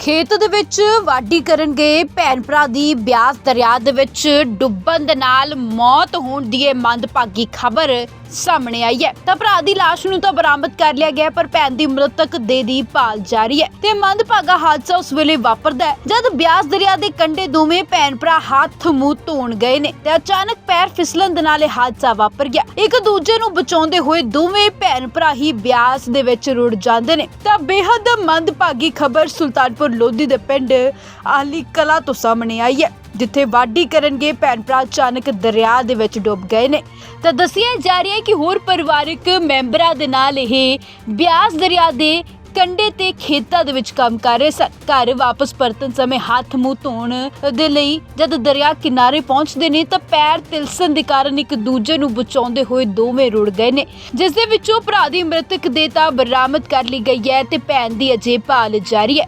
ਖੇਤ ਦੇ ਵਿੱਚ ਵਾਢੀ ਕਰਨ ਗਏ ਭੈਣ ਭਰਾ ਦੀ ਬਿਆਸ ਦਰਿਆ ਦੇ ਵਿੱਚ ਡੁੱਬਣ ਦੇ ਨਾਲ ਮੌਤ ਹੋਣ ਦੀ ਇਹ ਮੰਦਭਾਗੀ ਖਬਰ ਸਾਹਮਣੇ ਆਈ ਹੈ। ਤਾਂ ਭਰਾ ਦੀ ਲਾਸ਼ ਨੂੰ ਤਾਂ ਬਰਾਮਦ ਕਰ ਲਿਆ ਗਿਆ, ਪਰ ਭੈਣ ਦੀ ਮ੍ਰਿਤਕ ਦੇ ਦੀ ਭਾਲ ਜਾਰੀ ਹੈ ਤੇ ਮੰਦਭਾਗਾ ਹਾਦਸਾ ਉਸ ਵੇਲੇ ਵਾਪਰਦਾ ਹੈ, ਜਦ ਬਿਆਸ ਦਰਿਆ ਦੇ ਕੰਢੇ ਦੋਵੇਂ ਭੈਣ ਭਰਾ ਹੱਥ ਮੂੰਹ ਧੋਣ ਗਏ ਨੇ ਤੇ ਅਚਾਨਕ ਪੈਰ ਫਿਸਲਣ ਦੇ ਨਾਲ ਇਹ ਹਾਦਸਾ ਵਾਪਰ ਗਿਆ। ਇੱਕ ਦੂਜੇ ਨੂੰ ਬਚਾਉਂਦੇ ਹੋਏ ਦੋਵੇਂ ਭੈਣ ਭਰਾ ਹੀ ਬਿਆਸ ਦੇ ਵਿੱਚ ਰੁੜ ਜਾਂਦੇ ਨੇ। ਤਾਂ ਬੇਹੱਦ ਮੰਦਭਾਗੀ ਖਬਰ ਸੁਲਤਾਨਪੁਰ ਲੋਧੀ ਦੇ ਪਿੰਡ ਆਲੀ ਕਲਾ ਤੋਂ ਸਾਹਮਣੇ ਆਈ ਹੈ, ਜਿੱਥੇ ਵਾਢੀ ਕਰਨਗੇ ਭੈਣ ਭਰਾ ਅਚਾਨਕ ਦਰਿਆ ਦੇ ਵਿੱਚ ਡੁੱਬ ਗਏ ਨੇ। ਤਾਂ ਦੱਸਿਆ ਜਾ ਰਿਹਾ ਹੈ ਕਿ ਹੋਰ ਪਰਿਵਾਰਕ ਮੈਂਬਰਾਂ ਦੇ ਨਾਲ ਇਹ ਬਿਆਸ ਦਰਿਆ ਦੇ ਕੰਡੇ ਤੇ ਖੇਤਾਂ ਦੇ ਵਿੱਚ ਕੰਮ ਕਰ ਰਹੇ ਸਨ। ਘਰ ਵਾਪਸ ਪਰਤਣ ਸਮੇਂ ਹੱਥ ਮੂੰਹ ਧੋਣ ਦੇ ਲਈ ਜਦ ਦਰਿਆ ਕਿਨਾਰੇ ਪਹੁੰਚਦੇ ਨੇ, ਤਾਂ ਪੈਰ ਤਿਲਸਣ ਦੇ ਕਾਰਨ ਇੱਕ ਦੂਜੇ ਨੂੰ ਬਚਾਉਂਦੇ ਹੋਏ ਦੋਵੇਂ ਰੁੜ ਗਏ ਨੇ। ਜਿਸ ਦੇ ਵਿੱਚੋਂ ਭਰਾ ਦੀ ਮ੍ਰਿਤਕ ਦੇ ਤਾਂ ਬਰਾਮਦ ਕਰ ਲਈ ਗਈ ਹੈ ਤੇ ਭੈਣ ਦੀ ਅਜੇ ਭਾਲ ਜਾਰੀ ਹੈ।